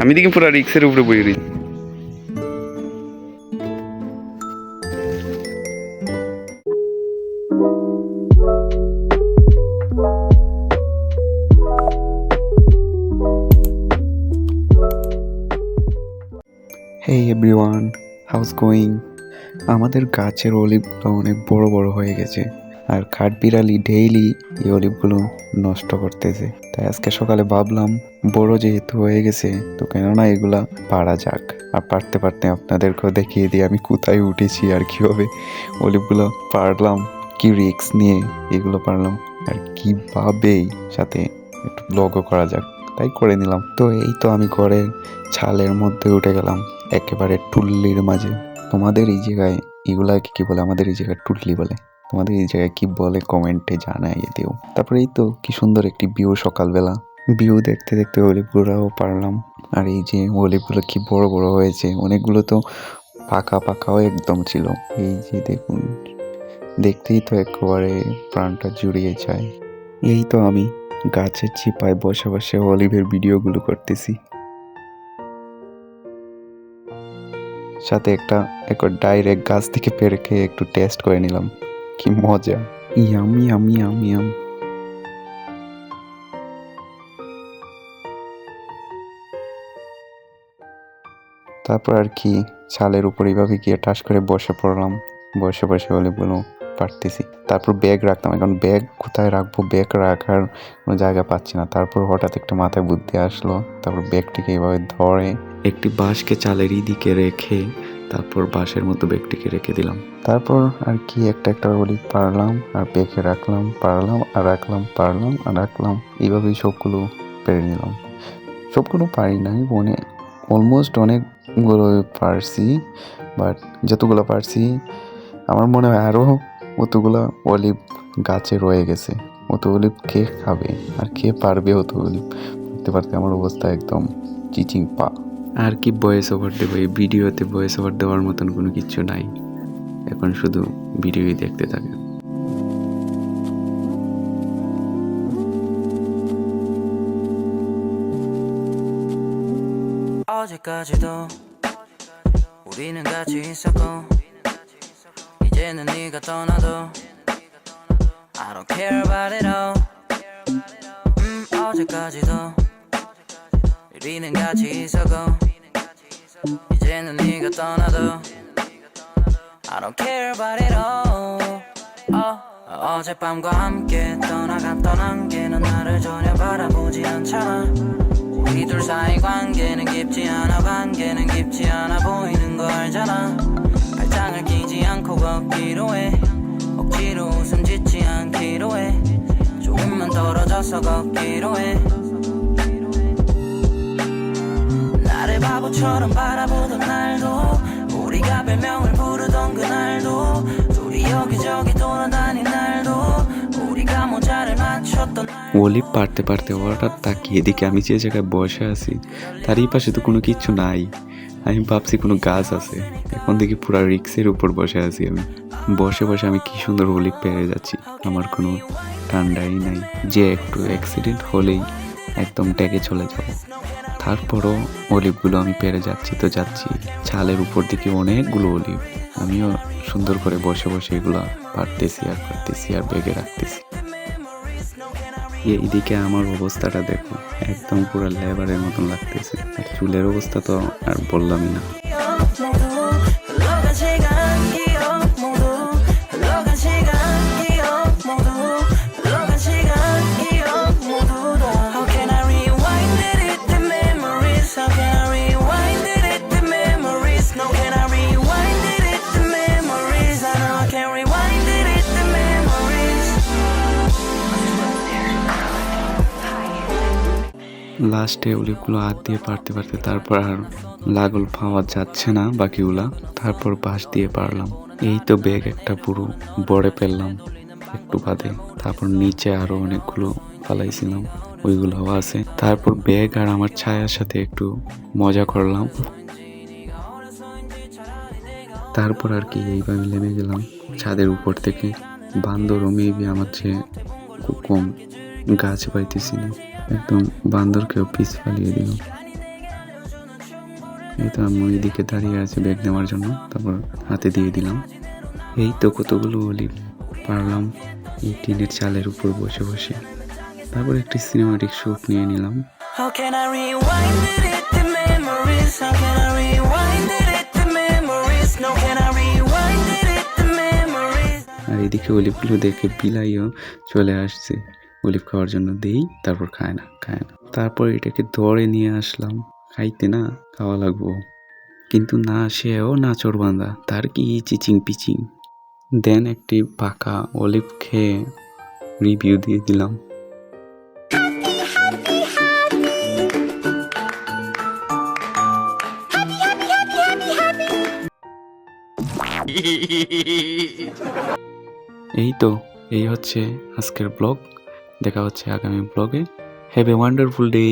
আমি দেখি পুরো রিক্সের উপরে বই রই হেই এভরিওয়ান হাউস গোয়িং আমাদের গাছের অলিভগুলো অনেক বড় বড় হয়ে গেছে। আর কাঠবিড়ালি ডেইলি এই অলিভগুলো নষ্ট করতেছে। তাই আজকে সকালে ভাবলাম, বড় যেহেতু হয়ে গেছে, তো কেননা এগুলা পারা যাক। আর পারতে পারতে আপনাদেরকেও দেখিয়ে দিই, আমি কোথায় উঠেছি আর কীভাবে অলিভগুলো পারলাম, কি রিক্স নিয়ে এগুলো পারলাম, আর কীভাবেই সাথে একটু ব্লগও করা যাক। তাই করে নিলাম। তো এই তো আমি ঘরের ছালের মধ্যে উঠে গেলাম, একেবারে টুল্লির মাঝে। তোমাদের এই জায়গায় এগুলাকে কি বলে? আমাদের এই জায়গায় টুল্লি বলে। তোমাদের এই জায়গায় কি বলে কমেন্টে জানাই দিও। তারপরে এই তো কি সুন্দর একটি ভিউ সকালবেলা। ভিউ দেখতে দেখতে অলিভগুলোও পারলাম। আর এই যে অলিভগুলো কি বড় বড় হয়েছে, অনেকগুলো তো পাকা পাকাও একদম ছিল। এই যে দেখুন, দেখতেই তো একেবারে প্রাণটা জুড়িয়ে যায়। এই তো আমি গাছের চিপায় বসে বসে অলিভের ভিডিওগুলো করতেছি। সাথে একটা একবার ডাইরেক্ট গাছ থেকে পেরে খেয়ে একটু টেস্ট করে নিলাম। কি মজা। Yum yum yum yum. তারপর আর কি ছালের উপর এইভাবে গিয়ে টাস করে বসে পড়লাম। বসে বসে অলিভগুলো পারতেছি। তারপর ব্যাগ রাখতাম এখন ব্যাগ কোথায় রাখব? ব্যাগ রাখার কোনো জায়গা পাচ্ছি না। তারপর হঠাৎ একটা মাথায় বুদ্ধি আসলো। তারপর ব্যাগটিকে এইভাবে ধরে একটি বাঁশকে চালের দিকে রেখে তারপর বাঁশের মতো ব্যাগটিকে রেখে দিলাম। তারপর আর কি একটা একটা অলিভ পারলাম, আর ব্যাগে রাখলাম, পারলাম, আর রাখলাম, পারলাম, আর রাখলাম। এইভাবেই সবগুলো পেরে নিলাম। সবগুলো পারি নাই, মনে অলমোস্ট অনেকগুলো পারছি বাট যতগুলো পারছি, আমার মনে হয় আরও অতগুলো অলিভ গাছে রয়ে গেছে। অত অলিভ কে খাবে? আর কে পারবে অত অলিভ? করতে পারতে আমার অবস্থা একদম চিচিং পা আর কি ভয়েস ওভার দেবো এই ভিডিওতে ভয়েস ওভার দেওয়ার মতন কোনো কিছু নাই এখন শুধু ভিডিওই দেখতে থাকে 어제까지도 우리는 같이 있었고 이제는 네가 떠나도 I don't care about it all 음 어제까지도 우리는 같이 있었고 이제는 네가 떠나도 I don't care about it all. 어, 어젯밤과 함께 떠나갔던 안개는 나를 전혀 바라보지 않잖아. 우리 둘 사이 관계는 깊지 않아 관계는 깊지 않아 보이는 거 알잖아. 발장을 끼지 않고 걷기로 해 억지로 웃음 짓지 않기로 해. 조금만 떨어져서 걷기로 해 바보처럼 바라보던 날도 우리가 별명을 부르던 그날도 둘이 여기저기 돌아다닌 날도 우리가 모자를 맞췄던 olive পারতে পারতে হঠাৎ তাকিয়ে এদিকে আমি যে জায়গায় বসে আছি তার এই পাশে তো কোনো কিচ্ছু নাই আমি ভাবছি কোনো গাছ আছে এখন দেখি পুরা রিক্সের উপর বসে আছি আমি বসে বসে আমি কি সুন্দর অলিভ পেরে যাচ্ছি আমার কোনো ঠান্ডাই নাই যে একটু অ্যাক্সিডেন্ট হলেই একদম ট্যাগে চলে যাব তারপরও অলিভগুলো আমি পেরে যাচ্ছি, তো যাচ্ছি ছালের উপর দিকে অনেকগুলো অলিভ আমিও সুন্দর করে বসে বসে এগুলো পারতেছি আর পারতেছি আর বেগে রাখতেছি। এইদিকে আমার অবস্থাটা দেখো, একদম পুরো লেবারের মতন লাগতেছে। আর চুলের অবস্থা তো আর বললামই না। লাস্টে অলিভগুলো হাত দিয়ে পারতে পারতে তারপর আর লাগল পাওয়া যাচ্ছে না বাকিগুলা। তারপর বাঁশ দিয়ে পারলাম। এই তো ব্যাগ একটা পুরো বড়ে ফেললাম একটু বাদে। তারপর নিচে আরও অনেকগুলো ফালাইছিলাম, ওইগুলোও আছে। তারপর ব্যাগ আর আমার ছায়ার সাথে একটু মজা করলাম। তারপর আর কি এইভাবে নেমে গেলাম। ছাদের উপর থেকে। বান্দরও মেবি আমার চেয়ে খুব কম। গাছ পাইতেছি না। একদম বান্দরকেও পিস ফালিয়ে দিল এই তো আমি ওইদিকে দাঁড়িয়ে আছে ব্যাগ নেওয়ার জন্য তারপর হাতে দিয়ে দিলাম। এই তো কতগুলো অলিভ পারলাম এই টিনের চালের উপর বসে বসে। তারপর একটি সিনেমাটিক শ্যুট নিয়ে নিলাম? আর এদিকে অলিভগুলো দেখে বিলাইও চলে আসছে। অলিভ খাওয়ার জন্য দেই তারপর খায় না খায় না। তারপর এটাকে দৌড়ে নিয়ে আসলাম। খাইতে না খাওয়া লাগবো। কিন্তু না সেও না চোর চোরবান্ধা তার কি চিচিং পিচিং দেন একটি পাকা অলিভ খেয়ে রিভিউ দিয়ে দিলাম। এই তো এই হচ্ছে আজকের ব্লগ। দেখা হচ্ছে আগামী ব্লগে হ্যাভ এ ওয়ান্ডারফুল ডে